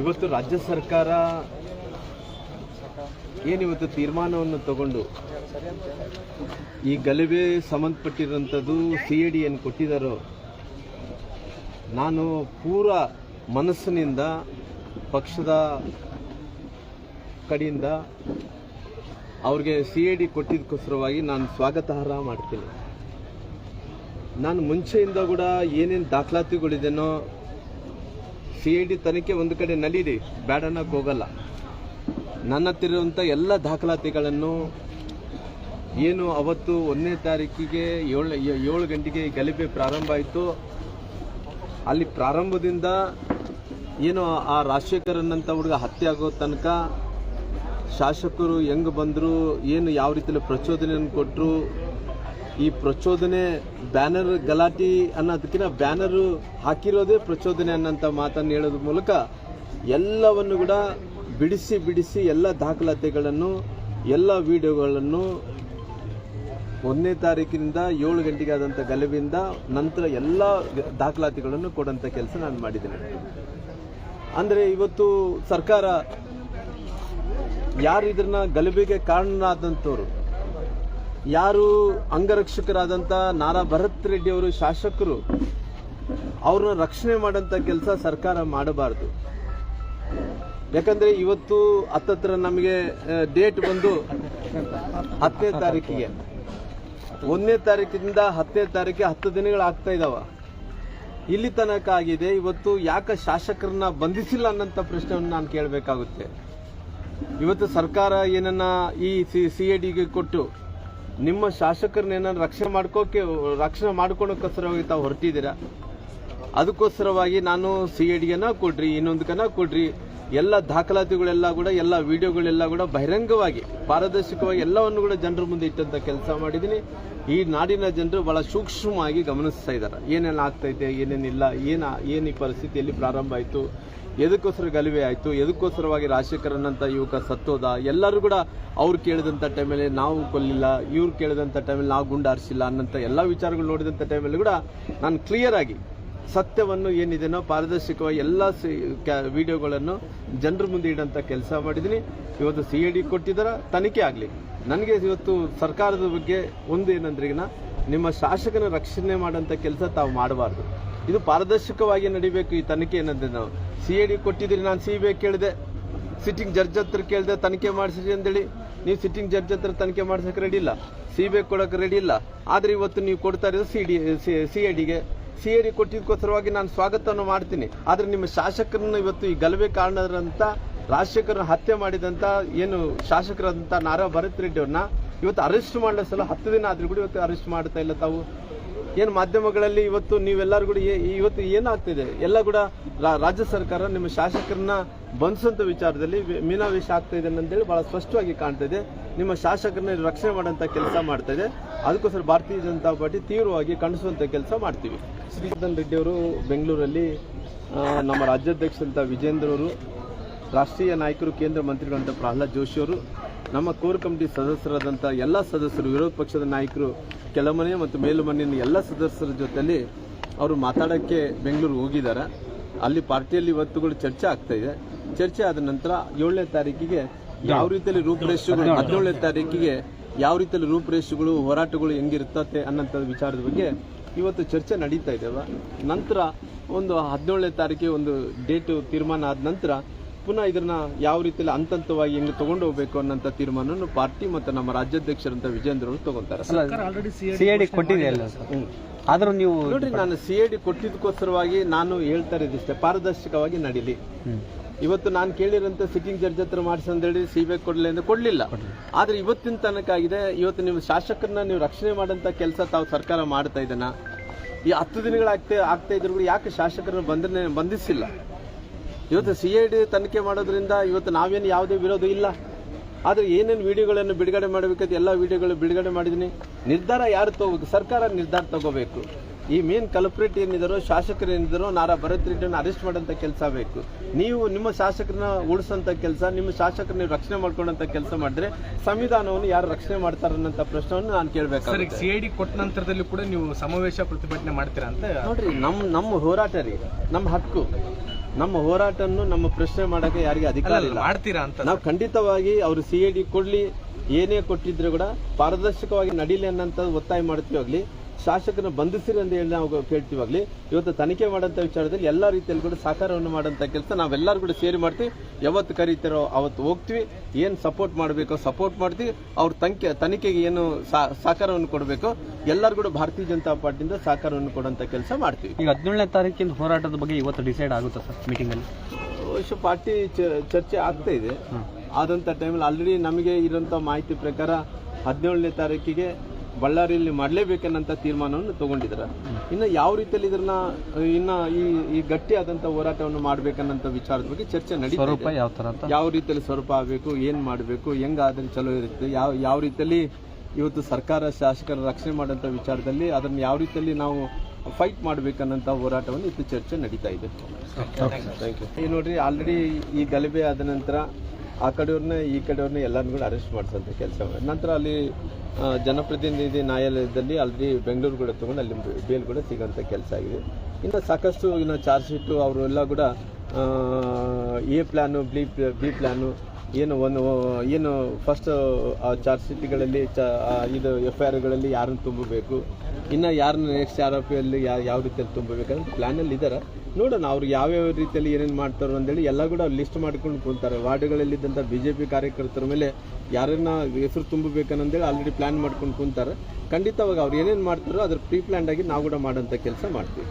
ಇವತ್ತು ರಾಜ್ಯ ಸರ್ಕಾರ ಏನಿವತ್ತು ತೀರ್ಮಾನವನ್ನು ತಗೊಂಡು? ಈ ಗಲಭೆ ಸಂಬಂಧಪಟ್ಟಿರುವಂಥದ್ದು ಸಿ ಎ ಡಿ ಏನು ಕೊಟ್ಟಿದ್ದಾರೋ ನಾನು ಪೂರ ಮನಸ್ಸಿನಿಂದ, ಪಕ್ಷದ ಕಡೆಯಿಂದ ಅವ್ರಿಗೆ ಸಿ ಎ ಡಿ ಕೊಟ್ಟಿದ್ದಕ್ಕೋಸ್ಕರವಾಗಿ ನಾನು ಸ್ವಾಗತಾರ್ಹ ಮಾಡ್ತೀನಿ. ನಾನು ಮುಂಚೆಯಿಂದ ಕೂಡ ಏನೇನು ದಾಖಲಾತಿಗಳಿದೆನೋ ಸಿ ಐ ಡಿ ತನಿಖೆ ಒಂದು ಕಡೆ ನಲೀರಿ ಬ್ಯಾಡ ಅನ್ನಕ್ಕೆ ಹೋಗಲ್ಲ. ನನ್ನ ಹತ್ತಿರುವಂಥ ಎಲ್ಲ ದಾಖಲಾತಿಗಳನ್ನು ಏನು ಅವತ್ತು ಒಂದನೇ ತಾರೀಕಿಗೆ ಏಳು ಏಳು ಗಂಟೆಗೆ ಗಲಭೆ ಪ್ರಾರಂಭ ಆಯಿತು. ಅಲ್ಲಿ ಪ್ರಾರಂಭದಿಂದ ಏನು ಆ ರಾಜಶೇಖರ್ ಅನ್ನಂಥ ಹುಡುಗ ಹತ್ಯೆ ಆಗೋ ತನಕ ಶಾಸಕರು ಹೆಂಗೆ ಬಂದರು, ಏನು ಯಾವ ರೀತಿಯಲ್ಲಿ ಪ್ರಚೋದನೆಯನ್ನು ಕೊಟ್ಟರು ಈ ಪ್ರಚೋದನೆ ಬ್ಯಾನರ್ ಗಲಾಟಿ ಅನ್ನೋದಕ್ಕಿಂತ ಬ್ಯಾನರ್ ಹಾಕಿರೋದೇ ಪ್ರಚೋದನೆ ಅನ್ನೋಂಥ ಮಾತನ್ನು ಹೇಳೋದ್ರ ಮೂಲಕ ಎಲ್ಲವನ್ನು ಕೂಡ ಬಿಡಿಸಿ ಬಿಡಿಸಿ ಎಲ್ಲ ದಾಖಲಾತಿಗಳನ್ನು, ಎಲ್ಲ ವಿಡಿಯೋಗಳನ್ನು ಒಂದನೇ ತಾರೀಕಿನಿಂದ ಏಳು ಗಂಟೆಗೆ ಆದಂಥ ಗಲಭೆಯಿಂದ ನಂತರ ಎಲ್ಲ ದಾಖಲಾತಿಗಳನ್ನು ಕೊಡೋಂಥ ಕೆಲಸ ನಾನು ಮಾಡಿದ್ದೇನೆ. ಅಂದರೆ ಇವತ್ತು ಸರ್ಕಾರ ಯಾರು ಇದನ್ನ ಗಲಭೆಗೆ ಕಾರಣರಾದಂಥವ್ರು ಯಾರು ಅಂಗರಕ್ಷಕರಾದಂಥ ನಾರಾ ಭರತ್ ರೆಡ್ಡಿ ಅವರು ಶಾಸಕರು, ಅವ್ರನ್ನ ರಕ್ಷಣೆ ಮಾಡೋಂಥ ಕೆಲಸ ಸರ್ಕಾರ ಮಾಡಬಾರ್ದು. ಯಾಕಂದ್ರೆ ಇವತ್ತು ಹತ್ತತ್ರ ನಮಗೆ ಡೇಟ್ ಬಂದು ಹತ್ತನೇ ತಾರೀಕಿಗೆ. ಒಂದನೇ ತಾರೀಕಿನಿಂದ ಹತ್ತನೇ ತಾರೀಕಿಗೆ ಹತ್ತು ದಿನಗಳಾಗ್ತಾ ಇದಾವ. ಇಲ್ಲಿ ತನಕ ಆಗಿದೆ, ಇವತ್ತು ಯಾಕೆ ಶಾಸಕರನ್ನ ಬಂಧಿಸಿಲ್ಲ ಅನ್ನೋಂಥ ಪ್ರಶ್ನೆಯನ್ನು ನಾನು ಕೇಳಬೇಕಾಗುತ್ತೆ. ಇವತ್ತು ಸರ್ಕಾರ ಏನನ್ನ ಈ ಸಿ ಎ ಡಿಗೆ ಕೊಟ್ಟು ನಿಮ್ಮ ಶಾಸಕರನ್ನ ರಕ್ಷಣೆ ಮಾಡ್ಕೋಕೆ, ರಕ್ಷಣೆ ಮಾಡ್ಕೊಳಕ್ಕೋಸ್ಕರವಾಗಿ ತಾವು ಹೊರಟಿದ್ದೀರಾ? ಅದಕ್ಕೋಸ್ಕರವಾಗಿ ನಾನು ಸಿ ಎ ಡಿಗೆನ ಕೊಡ್ರಿ, ಇನ್ನೊಂದಕ್ಕನ ಕೊಡ್ರಿ. ಎಲ್ಲ ದಾಖಲಾತಿಗಳೆಲ್ಲ ಕೂಡ, ಎಲ್ಲ ವಿಡಿಯೋಗಳೆಲ್ಲ ಕೂಡ ಬಹಿರಂಗವಾಗಿ, ಪಾರದರ್ಶಕವಾಗಿ ಎಲ್ಲವನ್ನು ಕೂಡ ಜನರ ಮುಂದೆ ಇಟ್ಟಂತ ಕೆಲಸ ಮಾಡಿದ್ದೀನಿ. ಈ ನಾಡಿನ ಜನರು ಬಹಳ ಸೂಕ್ಷ್ಮವಾಗಿ ಗಮನಿಸ್ತಾ ಇದ್ದಾರೆ. ಏನೆಲ್ಲ ಆಗ್ತೈತೆ, ಏನೇನಿಲ್ಲ, ಏನ, ಏನು ಈ ಪರಿಸ್ಥಿತಿಯಲ್ಲಿ ಪ್ರಾರಂಭ ಆಯಿತು, ಎದಕ್ಕೋಸ್ಕರ ಗಲಿವೆ ಆಯಿತು, ಎದಕ್ಕೋಸ್ಕರವಾಗಿ ರಾಜಶೇಖರನಂತ ಯುವಕ ಸತ್ತೋದ, ಎಲ್ಲರೂ ಕೂಡ ಅವ್ರು ಕೇಳಿದಂಥ ಟೈಮಲ್ಲಿ ನಾವು ಕೊಲ್ಲಿಲ್ಲ, ಇವ್ರು ಕೇಳಿದಂಥ ಟೈಮಲ್ಲಿ ನಾವು ಗುಂಡಾರಿಸಿಲ್ಲ ಅನ್ನೋಂಥ ಎಲ್ಲ ವಿಚಾರಗಳು ನೋಡಿದಂಥ ಟೈಮಲ್ಲಿ ಕೂಡ ನಾನು ಕ್ಲಿಯರ್ ಆಗಿ ಸತ್ಯವನ್ನು ಏನಿದೆನೋ ಪಾರದರ್ಶಕವಾಗಿ ಎಲ್ಲ ವಿಡಿಯೋಗಳನ್ನು ಜನರ ಮುಂದೆ ಇಡೋಂಥ ಕೆಲಸ ಮಾಡಿದ್ದೀನಿ. ಇವತ್ತು ಸಿ ಐ ಡಿ ಕೊಟ್ಟಿದ್ದಾರೆ ತನಿಖೆ ಆಗಲಿ. ನನಗೆ ಇವತ್ತು ಸರ್ಕಾರದ ಬಗ್ಗೆ ಒಂದು ಏನಂದ್ರಿಗಿನ ನಿಮ್ಮ ಶಾಸಕನ ರಕ್ಷಣೆ ಮಾಡೋಂಥ ಕೆಲಸ ತಾವು ಮಾಡಬಾರ್ದು. ಇದು ಪಾರದರ್ಶಕವಾಗಿ ನಡಿಬೇಕು ಈ ತನಿಖೆ ಏನಂದ್ರೆ ನಾವು. ಸಿ ಎ ಡಿ ಕೊಟ್ಟಿದ್ದೀರಿ, ನಾನು ಸಿ ಬಿ ಐ ಕೇಳಿದೆ. ಸಿಟ್ಟಿಂಗ್ ಜಡ್ಜ್ ಹತ್ರ ಕೇಳಿದೆ, ತನಿಖೆ ಮಾಡಿಸಿರಿ ಅಂತೇಳಿ ನೀವು ಸಿಟ್ಟಿಂಗ್ ಜಡ್ಜ್ ಹತ್ರ ತನಿಖೆ ಮಾಡ್ಸೋಕೆ ರೆಡಿ ಇಲ್ಲ. ಸಿ ಬಿ ಐ ಕೊಡೋಕೆ ರೆಡಿ ಇಲ್ಲ. ಆದರೆ ಇವತ್ತು ನೀವು ಕೊಡ್ತಾ ಇರೋದು ಸಿ ಡಿ ಸಿ ಐ ಡಿಗೆ ಸಿ ಡಿ ಕೊಟ್ಟಿದ್ದಕ್ಕೋಸ್ಕರವಾಗಿ ನಾನು ಸ್ವಾಗತವನ್ನು ಮಾಡ್ತೀನಿ. ಆದರೆ ನಿಮ್ಮ ಶಾಸಕರನ್ನು ಇವತ್ತು ಈ ಗಲಭೆ ಕಾರಣದಂಥ ರಾಜಶೇಖರನ್ನು ಹತ್ಯೆ ಮಾಡಿದಂಥ ಏನು ಶಾಸಕರಾದಂಥ ನಾರಾ ಭರತ್ ರೆಡ್ಡಿ ಅವ್ರನ್ನ ಇವತ್ತು ಅರೆಸ್ಟ್ ಮಾಡಲ ಸಲ ಹತ್ತು ದಿನ ಆದರೂ ಕೂಡ ಇವತ್ತು ಅರೆಸ್ಟ್ ಮಾಡ್ತಾ ಇಲ್ಲ ತಾವು. ಏನು ಮಾಧ್ಯಮಗಳಲ್ಲಿ ಇವತ್ತು ನೀವೆಲ್ಲರೂ ಕೂಡ ಇವತ್ತು ಏನಾಗ್ತಿದೆ? ಎಲ್ಲ ಕೂಡ ರಾಜ್ಯ ಸರ್ಕಾರ ನಿಮ್ಮ ಶಾಸಕರನ್ನ ಬಂಧಿಸುವಂಥ ವಿಚಾರದಲ್ಲಿ ಮೀನಾವೇಶ ಆಗ್ತಾ ಇದೆ ಅಂತೇಳಿ ಭಾಳ ಸ್ಪಷ್ಟವಾಗಿ ಕಾಣ್ತಾ ಇದೆ. ನಿಮ್ಮ ಶಾಸಕರನ್ನ ರಕ್ಷಣೆ ಮಾಡೋಂಥ ಕೆಲಸ ಮಾಡ್ತಾ ಇದೆ. ಅದಕ್ಕೋಸ್ಕರ ಭಾರತೀಯ ಜನತಾ ಪಾರ್ಟಿ ತೀವ್ರವಾಗಿ ಖಂಡಿಸುವಂಥ ಕೆಲಸ ಮಾಡ್ತೀವಿ. ಶ್ರೀಧನ್ ರೆಡ್ಡಿ ಅವರು ಬೆಂಗಳೂರಲ್ಲಿ ನಮ್ಮ ರಾಜ್ಯಾಧ್ಯಕ್ಷರಂಥ ವಿಜೇಂದ್ರ ಅವರು, ರಾಷ್ಟ್ರೀಯ ನಾಯಕರು, ಕೇಂದ್ರ ಮಂತ್ರಿಗಳಂತ ಪ್ರಹ್ಲಾದ್ ಜೋಶಿ ಅವರು, ನಮ್ಮ ಕೋರ್ ಕಮಿಟಿ ಸದಸ್ಯರಾದಂಥ ಎಲ್ಲ ಸದಸ್ಯರು, ವಿರೋಧ ಪಕ್ಷದ ನಾಯಕರು ಕೆಲಮನೆ ಮತ್ತು ಮೇಲುಮನೆಯ ಎಲ್ಲ ಸದಸ್ಯರ ಜೊತೆಯಲ್ಲಿ ಅವರು ಮಾತಾಡೋಕ್ಕೆ ಬೆಂಗಳೂರು ಹೋಗಿದ್ದಾರೆ. ಅಲ್ಲಿ ಪಾರ್ಟಿಯಲ್ಲಿ ಇವತ್ತುಗಳು ಚರ್ಚೆ ಆಗ್ತಾ ಇದೆ. ಚರ್ಚೆ ಆದ ನಂತರ ಏಳನೇ ತಾರೀಕಿಗೆ ಯಾವ ರೀತಿಯಲ್ಲಿ ರೂಪುರೇಷೆಗಳು ಹದಿನೇಳನೇ ತಾರೀಕಿಗೆ ಯಾವ ರೀತಿಯಲ್ಲಿ ರೂಪುರೇಷೆಗಳು ಹೋರಾಟಗಳು ಹೆಂಗಿರ್ತತೆ ಅನ್ನೋಂಥ ವಿಚಾರದ ಬಗ್ಗೆ ಇವತ್ತು ಚರ್ಚೆ ನಡೀತಾ ಇದ್ದಾವೆ ನಂತರ ಒಂದು ಹದಿನೇಳನೇ ತಾರೀಕಿಗೆ ಒಂದು ಡೇಟು ತೀರ್ಮಾನ ಆದ ನಂತರ ಪುನಃ ಇದನ್ನ ಯಾವ ರೀತಿಯಲ್ಲಿ ಹಂತ ಹಂತವಾಗಿ ಹೆಂಗೆ ತಗೊಂಡು ಹೋಗ್ಬೇಕು ಅನ್ನೋಂಥ ತೀರ್ಮಾನವನ್ನು ಪಾರ್ಟಿ ಮತ್ತು ನಮ್ಮ ರಾಜ್ಯಾಧ್ಯಕ್ಷರಂತ ವಿಜೇಂದ್ರ ಅವರು ತಗೊಂತಾರೆ. ಸಿ ಐ ಡಿ ಕೊಟ್ಟಿದೆಯಲ್ಲ ಸರ್ ಆದರೂ ನೀವು ನೋಡ್ರಿ ನಾನು ಸಿ ಐ ಡಿ ಕೊಟ್ಟಿದ್ದಕ್ಕೋಸ್ಕರವಾಗಿ ನಾನು ಹೇಳ್ತಾ ಇರೋದಿಷ್ಟೇ ಪಾರದರ್ಶಕವಾಗಿ ನಡೀಲಿ. ಇವತ್ತು ನಾನು ಕೇಳಿರೋಂಥ ಸಿಟ್ಟಿಂಗ್ ಜಡ್ಜ್ ಹತ್ರ ಮಾಡಿಸಿ ಅಂತೇಳಿ ಸಿ ಬಿ ಕೊಡಲಿ ಅಂತ ಕೊಡಲಿಲ್ಲ. ಆದರೆ ಇವತ್ತಿನ ತನಕ ಆಗಿದೆ ಇವತ್ತು ನೀವು ಶಾಸಕರನ್ನ ನೀವು ರಕ್ಷಣೆ ಮಾಡೋಂಥ ಕೆಲಸ ತಾವು ಸರ್ಕಾರ ಮಾಡ್ತಾ ಇದ್ದಾನ? ಈ ಹತ್ತು ದಿನಗಳಾಗ್ತಾ ಆಗ್ತಾ ಇದ್ರು ಕೂಡ ಯಾಕೆ ಶಾಸಕರನ್ನ ಬಂಧನೆ ಬಂಧಿಸಿಲ್ಲ? ಇವತ್ತು ಸಿ ಐ ಡಿ ತನಿಖೆ ಮಾಡೋದ್ರಿಂದ ಇವತ್ತು ನಾವೇನು ಯಾವುದೇ ವಿರೋಧ ಇಲ್ಲ. ಆದರೆ ಏನೇನು ವಿಡಿಯೋಗಳನ್ನು ಬಿಡುಗಡೆ ಮಾಡಬೇಕಂತ ಎಲ್ಲ ವಿಡಿಯೋಗಳು ಬಿಡುಗಡೆ ಮಾಡಿದ್ದೀನಿ. ನಿರ್ಧಾರ ಯಾರು ತಗೋಬೇಕು? ಸರ್ಕಾರ ನಿರ್ಧಾರ ತಗೋಬೇಕು. ಈ ಮೇನ್ ಕಲ್ಪ್ರೇಟ್ ಏನಿದಾರೋ ಶಾಸಕರು ಏನಿದಾರೋ ನಾರಾ ಭರತ್ ರೆಡ್ಡಿಯನ್ನು ಅರೆಸ್ಟ್ ಮಾಡೋಂಥ ಕೆಲಸ ಬೇಕು. ನೀವು ನಿಮ್ಮ ಶಾಸಕರನ್ನ ಉಳಿಸೋಂಥ ಕೆಲಸ ನಿಮ್ಮ ಶಾಸಕರನ್ನ ನೀವು ರಕ್ಷಣೆ ಮಾಡ್ಕೊಂಡಂತ ಕೆಲಸ ಮಾಡಿದ್ರೆ ಸಂವಿಧಾನವನ್ನು ಯಾರು ರಕ್ಷಣೆ ಮಾಡ್ತಾರೆ ಅನ್ನೋಂಥ ಪ್ರಶ್ನೆಯನ್ನು ನಾನು ಕೇಳಬೇಕು ಸಿ ಐ ಡಿ ಕೊಟ್ಟ ನಂತರದಲ್ಲಿ ಕೂಡ ನೀವು ಸಮಾವೇಶ ಪ್ರತಿಭಟನೆ ಮಾಡ್ತೀರಾ ಅಂತ? ನೋಡ್ರಿ ನಮ್ಮ ನಮ್ಮ ಹೋರಾಟ ರೀ ನಮ್ಮ ಹಕ್ಕು. ನಮ್ಮ ಹೋರಾಟವನ್ನು ನಮ್ಮ ಪ್ರಶ್ನೆ ಮಾಡಕ್ಕೆ ಯಾರಿಗೆ ಅಧಿಕಾರ ಇಲ್ಲ. ಮಾಡ್ತೀರಾ ಅಂತ. ನಾವು ಖಂಡಿತವಾಗಿ ಅವರು ಸಿ ಐ ಡಿ ಕೊಡ್ಲಿ ಏನೇ ಕೊಟ್ಟಿದ್ರು ಕೂಡ ಪಾರದರ್ಶಕವಾಗಿ ನಡೀಲಿ ಅನ್ನೋಂಥ ಒತ್ತಾಯ ಮಾಡ್ತೀವಾಗ್ಲಿ ಶಾಸಕರನ್ನ ಬಂಧಿಸಿರಿ ಅಂತ ಹೇಳಿ ನಾವು ಕೇಳ್ತೀವಾಗ್ಲಿ ಇವತ್ತು ತನಿಖೆ ಮಾಡೋಂಥ ವಿಚಾರದಲ್ಲಿ ಎಲ್ಲ ರೀತಿಯಲ್ಲಿ ಕೂಡ ಸಹಕಾರವನ್ನು ಮಾಡೋಂಥ ಕೆಲಸ ನಾವೆಲ್ಲರೂ ಕೂಡ ಸೇರಿ ಮಾಡ್ತೀವಿ. ಯಾವತ್ತು ಕರೀತಾರೋ ಅವತ್ತು ಹೋಗ್ತೀವಿ. ಏನು ಸಪೋರ್ಟ್ ಮಾಡಬೇಕೋ ಸಪೋರ್ಟ್ ಮಾಡ್ತೀವಿ. ಅವ್ರ ತನಿಖೆ ತನಿಖೆಗೆ ಏನು ಸಹ- ಸಹಕಾರವನ್ನು ಕೊಡಬೇಕು. ಎಲ್ಲರೂ ಕೂಡ ಭಾರತೀಯ ಜನತಾ ಪಾರ್ಟಿಯಿಂದ ಸಹಕಾರವನ್ನು ಕೊಡೋಂಥ ಕೆಲಸ ಮಾಡ್ತೀವಿ. ಈಗ ಹದಿನೇಳನೇ ತಾರೀಕಿನ ಹೋರಾಟದ ಬಗ್ಗೆ ಇವತ್ತು ಡಿಸೈಡ್ ಆಗುತ್ತೆ ಸರ್ ಮೀಟಿಂಗಲ್ಲಿ ಬಹುಶಃ ಪಾರ್ಟಿ ಚರ್ಚೆ ಆಗ್ತಾ ಇದೆ. ಆದಂಥ ಟೈಮಲ್ಲಿ ಆಲ್ರೆಡಿ ನಮಗೆ ಇರೋಂಥ ಮಾಹಿತಿ ಪ್ರಕಾರ ಹದಿನೇಳನೇ ತಾರೀಕಿಗೆ ಬಳ್ಳಾರಿಯಲ್ಲಿ ಮಾಡಲೇಬೇಕೆನ್ನಂತ ತೀರ್ಮಾನವನ್ನು ತಗೊಂಡಿದ್ದಾರೆ ಇನ್ನು ಯಾವ ರೀತಿಯಲ್ಲಿ ಇದನ್ನ ಇನ್ನ ಈ ಈ ಗಟ್ಟಿಯಾದಂಥ ಹೋರಾಟವನ್ನು ಮಾಡಬೇಕನ್ನಂಥ ವಿಚಾರದ ಬಗ್ಗೆ ಚರ್ಚೆ ನಡೀತಾ ಸ್ವರೂಪ ಇದೆ ಯಾವ ಥರ ಯಾವ ರೀತಿಯಲ್ಲಿ ಸ್ವರೂಪ ಆಗಬೇಕು ಏನು ಮಾಡಬೇಕು ಹೆಂಗಾದ್ರೆ ಚಲೋ ಇರುತ್ತೆ. ಯಾವ ಯಾವ ರೀತಿಯಲ್ಲಿ ಇವತ್ತು ಸರ್ಕಾರ ಶಾಸಕರ ರಕ್ಷಣೆ ಮಾಡೋಂಥ ವಿಚಾರದಲ್ಲಿ ಅದನ್ನು ಯಾವ ರೀತಿಯಲ್ಲಿ ನಾವು ಫೈಟ್ ಮಾಡ್ಬೇಕನ್ನಂಥ ಹೋರಾಟವನ್ನು ಇತ್ತು ಚರ್ಚೆ ನಡೀತಾ ಇದೆ. ಥ್ಯಾಂಕ್ ಯು ನೋಡ್ರಿ ಆಲ್ರೆಡಿ ಈ ಗಲಭೆ ಆದ ನಂತರ ಆ ಕಡೆಯವ್ರನ್ನೇ, ಈ ಕಡೆಯವ್ರನ್ನ ಎಲ್ಲರನ್ನೂ ಕೂಡ ಅರೆಸ್ಟ್ ಮಾಡಿಸೋಂಥ ಕೆಲಸ ನಂತರ ಅಲ್ಲಿ ಜನಪ್ರತಿನಿಧಿ ನ್ಯಾಯಾಲಯದಲ್ಲಿ ಅಲ್ಲಿ ಬೆಂಗಳೂರು ಕೂಡ ತೊಗೊಂಡು ಅಲ್ಲಿ ಬೇಲ್ ಕೂಡ ಸಿಗೋಂಥ ಕೆಲಸ ಆಗಿದೆ. ಇನ್ನು ಸಾಕಷ್ಟು ಇನ್ನು ಚಾರ್ಜ್ ಶೀಟು ಅವರೆಲ್ಲ ಕೂಡ A plan B B plan ಏನು ಒಂದು, ಏನು ಫಸ್ಟ್ ಚಾರ್ಜ್ ಶೀಟ್ಗಳಲ್ಲಿ ಚ ಇದು ಎಫ್ ಐ ಆರ್ಗಳಲ್ಲಿ ಯಾರನ್ನು ತುಂಬಬೇಕು? ಇನ್ನು ಯಾರನ್ನ ನೆಕ್ಸ್ಟ್ ಆರೋಪಿಯಲ್ಲಿ ಯಾವ ಯಾವ ರೀತಿಯಲ್ಲಿ ತುಂಬಬೇಕಂತ ಪ್ಲ್ಯಾನಲ್ಲಿ ಇದ್ದಾರೆ ನೋಡೋಣ, ಅವ್ರು ಯಾವ್ಯಾವ ರೀತಿಯಲ್ಲಿ ಏನೇನು ಮಾಡ್ತಾರೋ ಅಂತೇಳಿ ಎಲ್ಲ ಕೂಡ ಲಿಸ್ಟ್ ಮಾಡ್ಕೊಂಡು ಕೂತಾರೆ. ವಾರ್ಡ್ಗಳಲ್ಲಿದ್ದಂಥ ಬಿ ಜೆ ಪಿ ಕಾರ್ಯಕರ್ತರ ಮೇಲೆ ಯಾರನ್ನ ಹೆಸರು ತುಂಬಬೇಕನ್ನಂದೇಳಿ ಆಲ್ರೆಡಿ ಪ್ಲ್ಯಾನ್ ಮಾಡ್ಕೊಂಡು ಕೂತಾರೆ. ಖಂಡಿತವಾಗಿ ಅವ್ರು ಏನೇನು ಮಾಡ್ತಾರೋ ಅದ್ರ ಪ್ರೀ ಪ್ಲ್ಯಾನ್ ಆಗಿ ನಾವು ಕೂಡ ಮಾಡೋಂಥ ಕೆಲಸ ಮಾಡ್ತೀವಿ.